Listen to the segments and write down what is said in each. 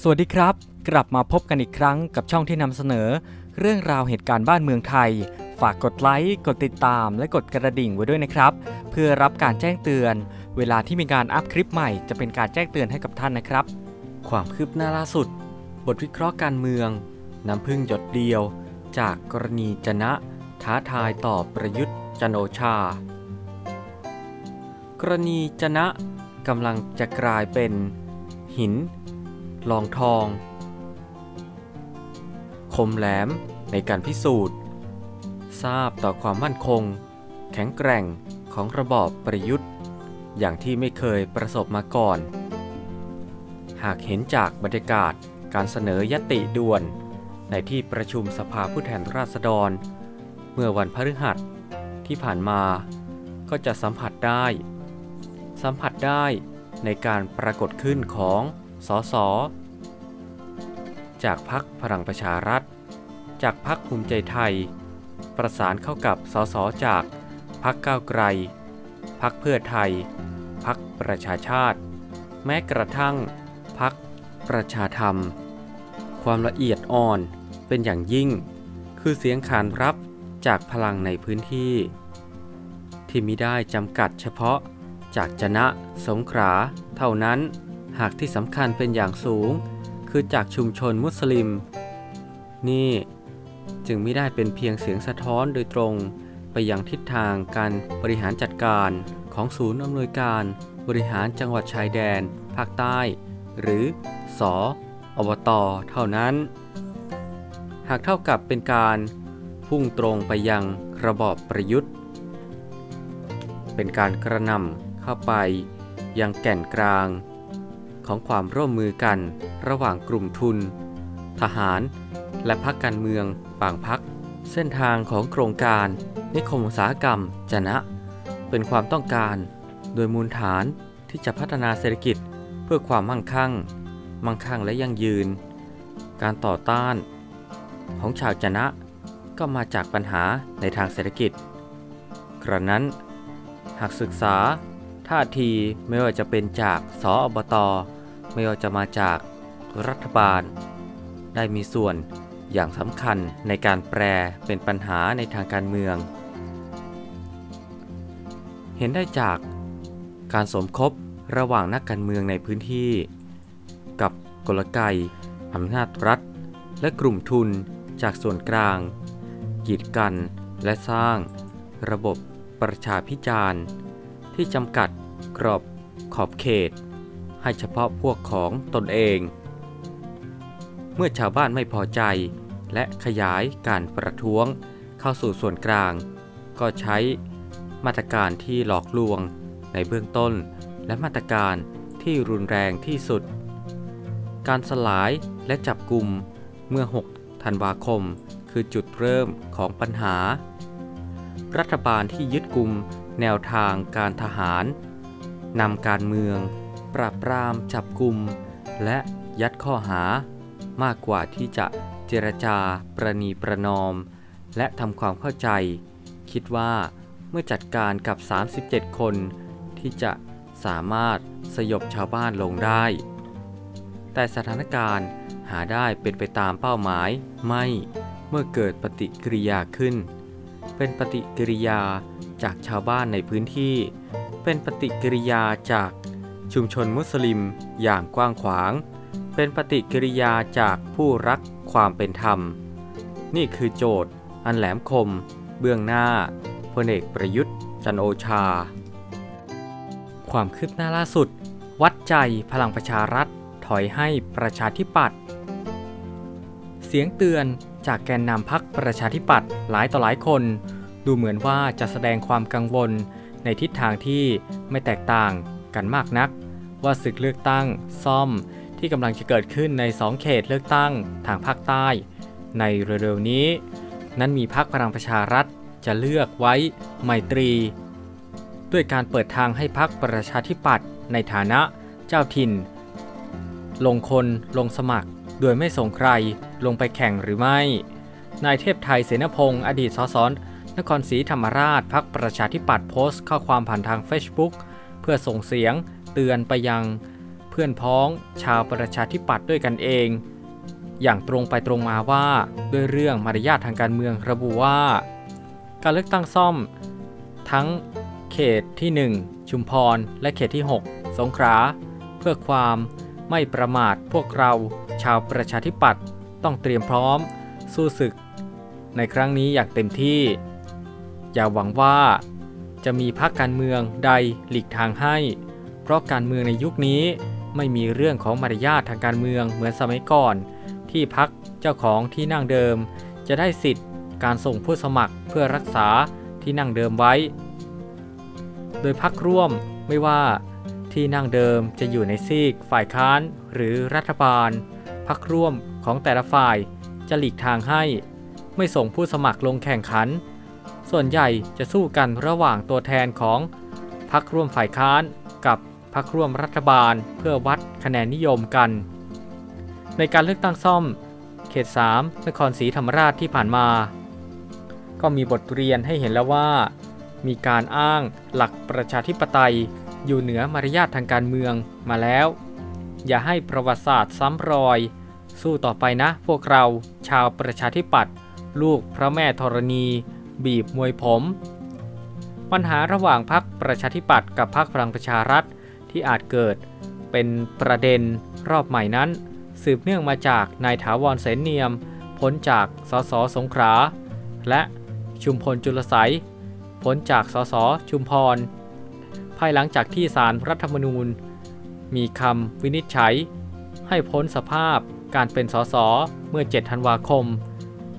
สวัสดีครับ กลับมาพบกันอีกครั้งกับช่องที่นำเสนอ เรื่องราวเหตุการณ์บ้านเมืองไทย ฝากกดไลค์กดติดตาม และกดกระดิ่งไว้ด้วยนะครับ เพื่อรับการแจ้งเตือน เวลาที่มีการอัพคลิปใหม่จะเป็นการแจ้งเตือนให้กับท่านนะครับ ความคืบหน้าล่าสุด บทวิเคราะห์การเมือง น้ำพึ่งหยดเดียว จากกรณีจนะ ท้าทายต่อประยุทธ์จันโอชา กรณีจนะกำลังจะกลายเป็น หิน ลองทอง คมแหลมในการพิสูจน์ ทราบต่อความมั่นคง แข็งแกร่งของระบอบประยุทธ์ อย่างที่ไม่เคยประสบมาก่อน หากเห็นจากบรรยากาศการเสนอยติด่วน ในที่ประชุมสภาผู้แทนราษฎร เมื่อวันพฤหัสที่ผ่านมาก็จะสัมผัสได้ สัมผัสได้ในการปรากฏขึ้นของสส จากพักพลังประชารัฐ จากพักภูมิใจไทย ประสานเข้ากับสสจากพักก้าวไกล พักเพื่อไทย พักประชาชาติ แม้กระทั่งพักประชาธรรม ความละเอียดอ่อนเป็นอย่างยิ่ง คือเสียงขานรับจากพลังในพื้นที่ ที่มิได้จำกัดเฉพาะจากจนะสงขลาเท่านั้น หากที่สำคัญเป็นอย่างสูง คือจากชุมชนมุสลิม นี่จึงไม่ได้เป็นเพียงเสียงสะท้อนโดยตรงไปยังทิศทางการบริหารจัดการของศูนย์อำนวยการบริหารจังหวัดชายแดน ภาคใต้ หรือสออบตเท่านั้น หากเท่ากับเป็นการพุ่งตรงไปยังระบอบประยุทธ์ เป็นการกระนำเข้าไปยังแก่นกลาง ของความร่วมมือกัน ระหว่างกลุ่มทุน ทหาร และพรรคการเมืองบางพรรคเส้นทางของโครงการ นิคมอุตสาหกรรมจะนะ เป็นความต้องการ โดยมูลฐานที่จะพัฒนาเศรษฐกิจเพื่อความมั่งคั่ง มั่งคั่งและยั่งยืน การต่อต้าน ของชาวจะนะก็มาจากปัญหาในทางเศรษฐกิจ กระนั้น หากศึกษาท่าทีไม่ว่าจะเป็นจากสออบต ไม่ว่าจะมาจากรัฐบาล ได้มีส่วนอย่างสำคัญในการแปลเป็นปัญหาในทางการเมือง เห็นได้จากการสมคบระหว่างนักการเมืองในพื้นที่ กับกลไกอำนาจรัฐ และกลุ่มทุนจากส่วนกลาง กีดกันและสร้างระบบประชาพิจารณ์ ที่จำกัดกรอบขอบเขต ให้เฉพาะพวกของตนเอง เมื่อชาวบ้านไม่พอใจ และขยายการประท้วงเข้าสู่ส่วนกลาง ก็ใช้มาตรการที่หลอกลวงในเบื้องต้น และมาตรการที่รุนแรงที่สุด การสลายและจับกลุ่มเมื่อ 6 ธันวาคม คือจุดเริ่มของปัญหา รัฐบาลที่ยึดกลุ่มแนวทางการทหารนำการเมือง ปราบปรามจับกลุ่มและยัดข้อหามากกว่าที่จะเจรจาประนีประนอม และทำความเข้าใจ คิดว่าเมื่อจัดการกับ 37 คนที่จะสามารถสยบชาวบ้านลงได้ แต่สถานการณ์หาได้เป็นไปตามเป้าหมายไม่เมื่อเกิดปฏิกิริยาขึ้น เป็นปฏิกิริยาจากชาวบ้านในพื้นที่ เป็นปฏิกิริยาจาก ชุมชนมุสลิมอย่างกว้างขวาง เป็นปฏิกิริยาจากผู้รักความเป็นธรรม นี่คือโจทย์ อันแหลมคม เบื้องหน้าพลเอกประยุทธ์ จันโอชา ความคืบหน้าล่าสุด วัดใจพลังประชารัฐถอยให้ประชาธิปัตย์เสียงเตือนจากแกนนำพักประชาธิปัตย์หลายต่อหลายคน ดูเหมือนว่าจะแสดงความกังวลในทิศทางที่ไม่แตกต่างกันมากนัก ว่าศึกเลือกตั้งซ่อมที่กำลังจะเกิดขึ้นใน 2 เขตเลือกตั้งทางภาคใต้ ในเร็วๆนี้ นั้นมีพักพลังประชารัฐจะเลือกไว้ไมตรี ด้วยการเปิดทางให้พักประชาธิปัตย์ในฐานะเจ้าถิ่น ลงคนลงสมัคร โดยไม่ส่งใครลงไปแข่งหรือไม่ นายเทพไทยเสนพงศ์อดีตสสนครศรีธรรมราชพักประชาธิปัตย์โพสต์ข้อความผ่านทาง Facebook เพื่อส่งเสียง เตือนไปยังเพื่อนพ้องชาวประชาธิปัตย์ด้วยกันเอง อย่างตรงไปตรงมาว่าด้วยเรื่องมารยาททางการเมืองระบุว่า การเลือกตั้งซ่อม ทั้งเขตที่ 1 ชุมพร และเขตที่ 6 สงขลาเพื่อความไม่ประมาทพวกเราชาวประชาธิปัตย์ต้องเตรียมพร้อม สู้ศึก ในครั้งนี้อย่างเต็มที่ อย่าหวังว่าจะมีพรรคการเมืองใดหลีกทางให้ เพราะการเมืองในยุคนี้ไม่มีเรื่องของมารยาททางการเมืองเหมือนสมัยก่อน ที่พักเจ้าของที่นั่งเดิม จะได้สิทธิ์การส่งผู้สมัครเพื่อรักษาที่นั่งเดิมไว้ โดยพักร่วมไม่ว่าที่นั่งเดิมจะอยู่ในซีกฝ่ายค้านหรือรัฐบาล พักร่วมของแต่ละฝ่ายจะหลีกทางให้ ไม่ส่งผู้สมัครลงแข่งขัน ส่วนใหญ่จะสู้กันระหว่างตัวแทนของพักร่วมฝ่ายค้านกับ พักร่วมรัฐบาล เพื่อวัดคะแนนนิยมกัน ในการเลือกตั้งซ่อม เขต 3 นครศรีธรรมราชที่ผ่านมา ก็มีบทเรียนให้เห็นแล้วว่า มีการอ้างหลักประชาธิปไตย อยู่เหนือมารยาททางการเมืองมาแล้ว อย่าให้ประวัติศาสตร์ซ้ำรอย สู้ต่อไปนะ พวกเราชาวประชาธิปัตย์ลูกพระแม่ธรณี บีบมวยผม ปัญหาระหว่างพรรคประชาธิปัตย์กับพรรคพลังประชารัฐ ที่อาจเกิดเป็นประเด็นรอบใหม่นั้น สืบเนื่องมาจากนายถาวรเสนเนียมพ้นจากสสสงขลาและชุมพลจุลไสพ้นจากสสชุมพร ภายหลังจากที่ศาลรัฐธรรมนูญ มีคำวินิจฉัย ให้พ้นสภาพการเป็นสสเมื่อ 7 ธันวาคม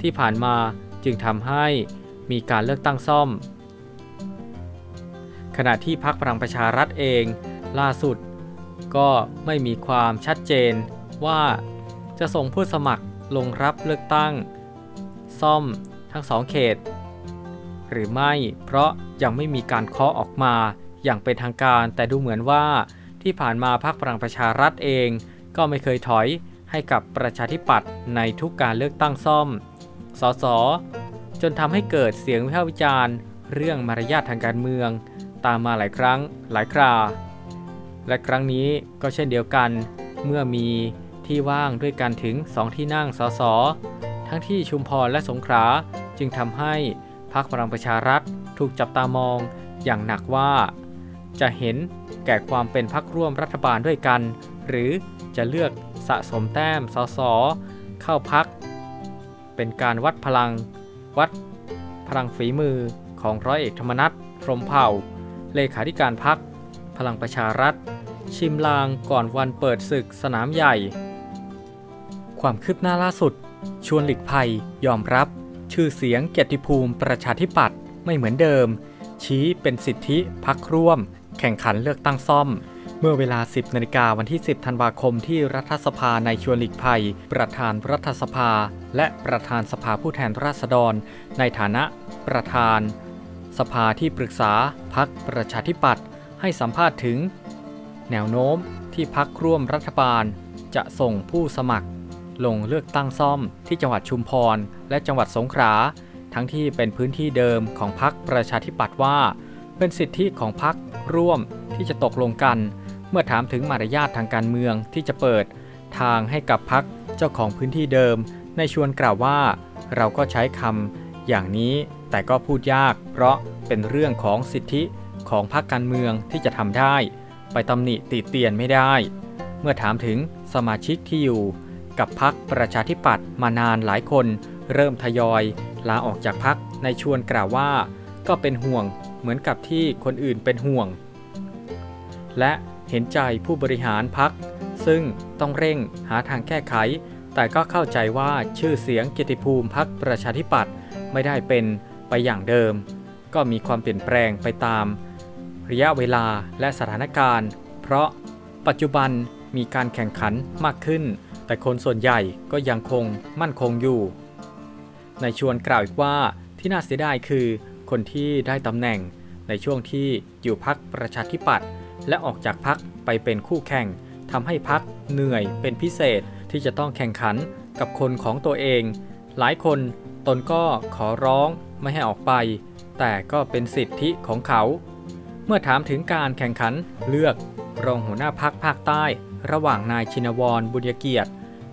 ที่ผ่านมาจึงทำให้มีการเลือกตั้งซ่อม ขณะที่พรรคพลังประชารัฐเอง ล่าสุดก็ไม่มีความชัดเจนว่าจะส่งผู้สมัครลงรับเลือกตั้ง ซ่อมทั้งสองเขต หรือไม่เพราะยังไม่มีการเคาะออกมาอย่างเป็นทางการ แต่ดูเหมือนว่าที่ผ่านมาพรรคพลังประชารัฐเอง ก็ไม่เคยถอยให้กับประชาธิปัตย์ในทุกการเลือกตั้งซ่อม สส จนทำให้เกิดเสียงวิพากษ์วิจารณ์ เรื่องมารยาททางการเมือง ตามมาหลายครั้งหลายครา และครั้งนี้ก็เช่นเดียวกัน เมื่อมีที่ว่างด้วยกันถึง 2 ที่นั่งสส ทั้งที่ชุมพรและสงขลาจึงทำให้พรรคพลังประชารัฐถูกจับตามองอย่างหนักว่า จะเห็นแก่ความเป็นพรรคร่วมรัฐบาลด้วยกัน หรือจะเลือกสะสมแต้มสสเข้าพัก เป็นการวัดพลัง วัดพลังฝีมือของร้อยเอกธรรมนัฐพรหมเผ่า เลขาธิการพักพลังประชารัฐ ชิมลางก่อนวันเปิดศึกสนามใหญ่ ความคืบหน้าล่าสุด ชวนหลีกภัยยอมรับ ชื่อเสียงเกียรติภูมิประชาธิปัตย์ไม่เหมือนเดิม ชี้เป็นสิทธิพักร่วม แข่งขันเลือกตั้งซ่อม เมื่อเวลา 10นาฬิกาวันที่ 10 ธันวาคมที่รัฐสภาในชวนหลีกภัย ประธานรัฐสภา และประธานสภาผู้แทนราษฎร ในฐานะประธาน สภาที่ปรึกษาพักประชาธิปัตย์ให้สัมภาษณ์ถึง แนวโน้มที่พักร่วมรัฐบาล จะส่งผู้สมัคร ลงเลือกตั้งซ่อมที่จังหวัดชุมพร และจังหวัดสงขลาทั้งที่เป็นพื้นที่เดิมของพักประชาธิปัตย์ว่า เป็นสิทธิของพักร่วมที่จะตกลงกัน เมื่อถามถึงมารยาททางการเมืองที่จะเปิด ทางให้กับพักเจ้าของพื้นที่เดิม ในชวนกล่าวว่า เราก็ใช้คำอย่างนี้แต่ก็พูดยาก เพราะเป็นเรื่องของสิทธิของพรรคการเมืองที่จะทำได้ ไปตำหนิติเตียนไม่ได้ เมื่อถามถึงสมาชิกที่อยู่ กับพักประชาธิปัตย์มานานหลายคน เริ่มทยอยลาออกจากพักในชวนกล่าวว่า ก็เป็นห่วงเหมือนกับที่คนอื่นเป็นห่วง และเห็นใจผู้บริหารพักซึ่งต้องเร่งหาทางแก้ไข แต่ก็เข้าใจว่าชื่อเสียงเกียรติภูมิพักประชาธิปัตย์ไม่ได้เป็นไปอย่างเดิม ก็มีความเปลี่ยนแปลงไปตาม ระยะเวลาและสถานการณ์ เพราะปัจจุบันมีการแข่งขันมากขึ้น แต่คนส่วนใหญ่ก็ยังคงมั่นคงอยู่ ในชวนกล่าวอีกว่าที่น่าเสียดายคือ คนที่ได้ตำแหน่งในช่วงที่อยู่พักประชาธิปัตย์และออกจากพักไปเป็นคู่แข่งทำให้พักเหนื่อยเป็นพิเศษที่จะต้องแข่งขันกับคนของตัวเอง หลายคนตนก็ขอร้องไม่ให้ออกไป แต่ก็เป็นสิทธิของเขา เมื่อถามถึงการแข่งขันเลือกรองหัวหน้าพักภาคใต้ ระหว่างนายชินวรบุญเกียรติ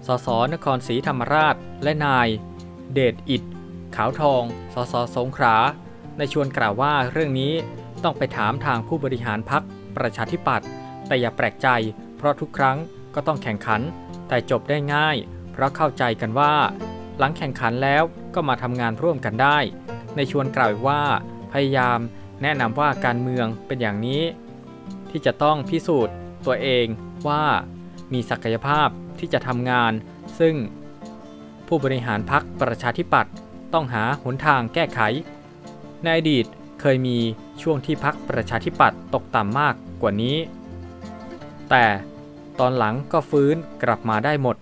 สสนครศรีธรรมราช และนาย เดชอิดขาวทอง สสสงขลาในชวนกล่าวว่าเรื่องนี้ต้องไปถามทางผู้บริหารพักประชาธิปัตย์แต่อย่าแปลกใจ เพราะทุกครั้งก็ต้องแข่งขัน แต่จบได้ง่าย เพราะเข้าใจกันว่า หลังแข่งขันแล้วก็มาทำงานร่วมกันได้ ในชวนกล่าวว่า พยายาม แนะนำว่าการเมืองเป็นอย่างนี้ ที่จะต้องพิสูจน์ตัวเองว่ามีศักยภาพที่จะทำงาน ซึ่งผู้บริหารพักประชาธิปัตย์ต้องหาหนทางแก้ไข ในอดีตเคยมีช่วงที่พักประชาธิปัตย์ตกต่ำมากกว่านี้ แต่ตอนหลังก็ฟื้นกลับมาได้หมด